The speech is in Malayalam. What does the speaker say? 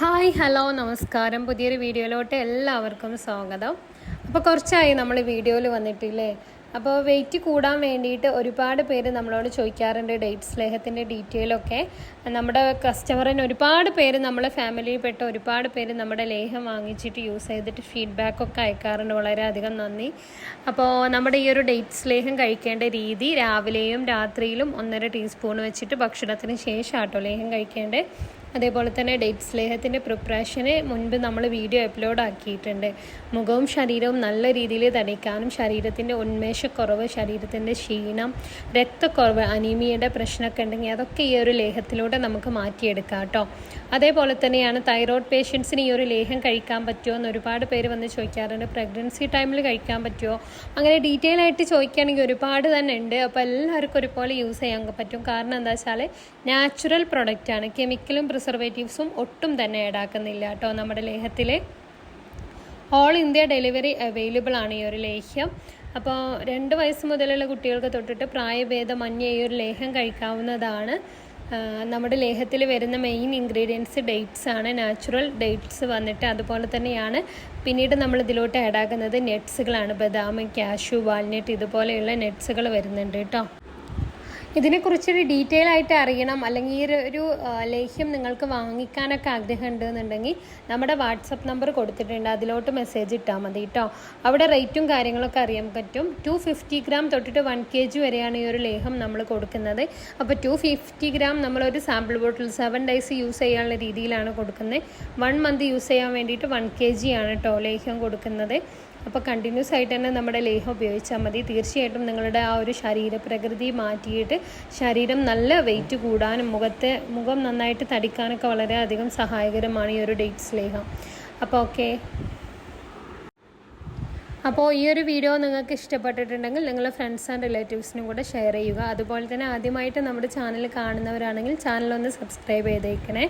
ഹായ് ഹലോ നമസ്കാരം. പുതിയൊരു വീഡിയോയിലോട്ട് എല്ലാവർക്കും സ്വാഗതം. അപ്പോൾ കുറച്ചായി നമ്മൾ വീഡിയോയിൽ വന്നിട്ടില്ലേ? അപ്പോൾ വെയിറ്റ് കൂടാൻ വേണ്ടിയിട്ട് ഒരുപാട് പേര് നമ്മളോട് ചോദിക്കാറുണ്ട് ഡേറ്റ് സ്നേഹത്തിന്റെ ഡീറ്റെയിലൊക്കെ നമ്മുടെ കസ്റ്റമറിന് ഒരുപാട് പേര് നമ്മളെ ഫാമിലിയിൽപ്പെട്ട ഒരുപാട് പേര് നമ്മുടെ ലേഹം വാങ്ങിച്ചിട്ട് യൂസ് ചെയ്തിട്ട് ഫീഡ്ബാക്കൊക്കെ അയക്കാറുണ്ട്. വളരെയധികം നന്ദി. അപ്പോൾ നമ്മുടെ ഈ ഒരു ഡേറ്റ് സ്ലേഹം കഴിക്കേണ്ട രീതി രാവിലെയും രാത്രിയിലും ഒന്നര ടീസ്പൂൺ വെച്ചിട്ട് ഭക്ഷണത്തിന് ശേഷം ആട്ടോ ലേഹം കഴിക്കേണ്ടത്. അതേപോലെ തന്നെ ഡേറ്റ് സ്നേഹത്തിന്റെ പ്രിപ്പറേഷന് മുൻപ് നമ്മൾ വീഡിയോ അപ്ലോഡ് ആക്കിയിട്ടുണ്ട്. മുഖവും ശരീരവും നല്ല രീതിയിൽ തടിക്കാനും ശരീരത്തിന്റെ ഉന്മേഷക്കുറവ് ശരീരത്തിന്റെ ക്ഷീണം രക്തക്കുറവ് അനീമിയയുടെ പ്രശ്നമൊക്കെ ഉണ്ടെങ്കിൽ അതൊക്കെ ഈ ഒരു ലേഹത്തിലൂടെ നമുക്ക് മാറ്റിയെടുക്കാം കേട്ടോ. അതേപോലെ തന്നെയാണ് തൈറോയ്ഡ് പേഷ്യൻസിന് ഈ ഒരു ലേഹം കഴിക്കാൻ പറ്റുമോ എന്ന് ഒരുപാട് പേര് വന്ന് ചോദിക്കാറുണ്ട്. പ്രഗ്നൻസി ടൈമിൽ കഴിക്കാൻ പറ്റുമോ? അങ്ങനെ ഡീറ്റെയിൽ ആയിട്ട് ചോദിക്കുകയാണെങ്കിൽ ഒരുപാട് തന്നെ ഉണ്ട്. അപ്പോൾ എല്ലാവർക്കും ഒരുപോലെ യൂസ് ചെയ്യാൻ പറ്റും. കാരണം എന്താ വെച്ചാൽ നാച്ചുറൽ പ്രൊഡക്റ്റാണ്. കെമിക്കലും പ്രിസർവേറ്റീവ്സും ഒട്ടും തന്നെ ഈടാക്കുന്നില്ല കേട്ടോ നമ്മുടെ ലേഹത്തിൽ ഓൾ ഇന്ത്യ ഡെലിവറി അവൈലബിൾ ആണ് ഈ ഒരു ലേഹ്യം. അപ്പോൾ രണ്ട് വയസ്സ് മുതലുള്ള കുട്ടികൾക്ക് തൊട്ടിട്ട് പ്രായഭേദമന്യേ ഈ ഒരു ലേഹം കഴിക്കാവുന്നതാണ്. നമ്മുടെ ലേഹത്തിൽ വരുന്ന മെയിൻ ഇൻഗ്രീഡിയൻസ് ഡേറ്റ്സ് ആണ്. നാച്ചുറൽ ഡേറ്റ്സ് വന്നിട്ട് അതുപോലെ തന്നെയാണ്. പിന്നീട് നമ്മൾ ഇതിലോട്ട് ആഡ് ആക്കുന്നത് നട്ട്സുകളാണ് ബദാം കാഷ്യൂ വാൽനട്ട് ഇതുപോലെയുള്ള നെറ്റ്സുകൾ വരുന്നുണ്ട് കേട്ടോ. ഇതിനെക്കുറിച്ചൊരു ഡീറ്റെയിൽ ആയിട്ട് അറിയണം. അല്ലെങ്കിൽ ഈ ഒരു ലേഹ്യം നിങ്ങൾക്ക് വാങ്ങിക്കാനൊക്കെ ആഗ്രഹം ഉണ്ടെന്നുണ്ടെങ്കിൽ നമ്മുടെ വാട്സപ്പ് നമ്പർ കൊടുത്തിട്ടുണ്ട്. അതിലോട്ട് മെസ്സേജ് ഇട്ടാൽ മതി കേട്ടോ അവിടെ റേറ്റും കാര്യങ്ങളൊക്കെ അറിയാൻ പറ്റും. ടു ഫിഫ്റ്റി ഗ്രാം തൊട്ടിട്ട് വൺ കെ ജി വരെയാണ് ഈ ഒരു ലേഹം നമ്മൾ കൊടുക്കുന്നത്. അപ്പോൾ ടു ഫിഫ്റ്റി ഗ്രാം നമ്മളൊരു sample bottle seven days use ചെയ്യാനുള്ള രീതിയിലാണ് കൊടുക്കുന്നത്. വൺ മന്ത് യൂസ് ചെയ്യാൻ വേണ്ടിയിട്ട് വൺ കെ ജി ആണ് കേട്ടോ ലേഹ്യം കൊടുക്കുന്നത്. അപ്പോൾ കണ്ടിന്യൂസ് ആയിട്ട് തന്നെ നമ്മുടെ ലേഹം ഉപയോഗിച്ചാൽ മതി. തീർച്ചയായിട്ടും നിങ്ങളുടെ ആ ഒരു ശരീരപ്രകൃതി മാറ്റിയിട്ട് ശരീരം നല്ല വെയിറ്റ് കൂടാനും മുഖത്തെ മുഖം നന്നായിട്ട് തടിക്കാനൊക്കെ വളരെയധികം സഹായകരമാണ് ഈ ഒരു ഡേറ്റ് സ്നേഹം. അപ്പോൾ ഓക്കെ അപ്പോൾ ഈ ഒരു വീഡിയോ നിങ്ങൾക്ക് ഇഷ്ടപ്പെട്ടിട്ടുണ്ടെങ്കിൽ നിങ്ങളുടെ ഫ്രണ്ട്സ് ആൻഡ് റിലേറ്റീവ്സിനും കൂടെ ഷെയർ ചെയ്യുക. അതുപോലെ തന്നെ ആദ്യമായിട്ട് നമ്മുടെ ചാനൽ കാണുന്നവരാണെങ്കിൽ ചാനൽ ഒന്ന് സബ്സ്ക്രൈബ് ചെയ്തേക്കണേ.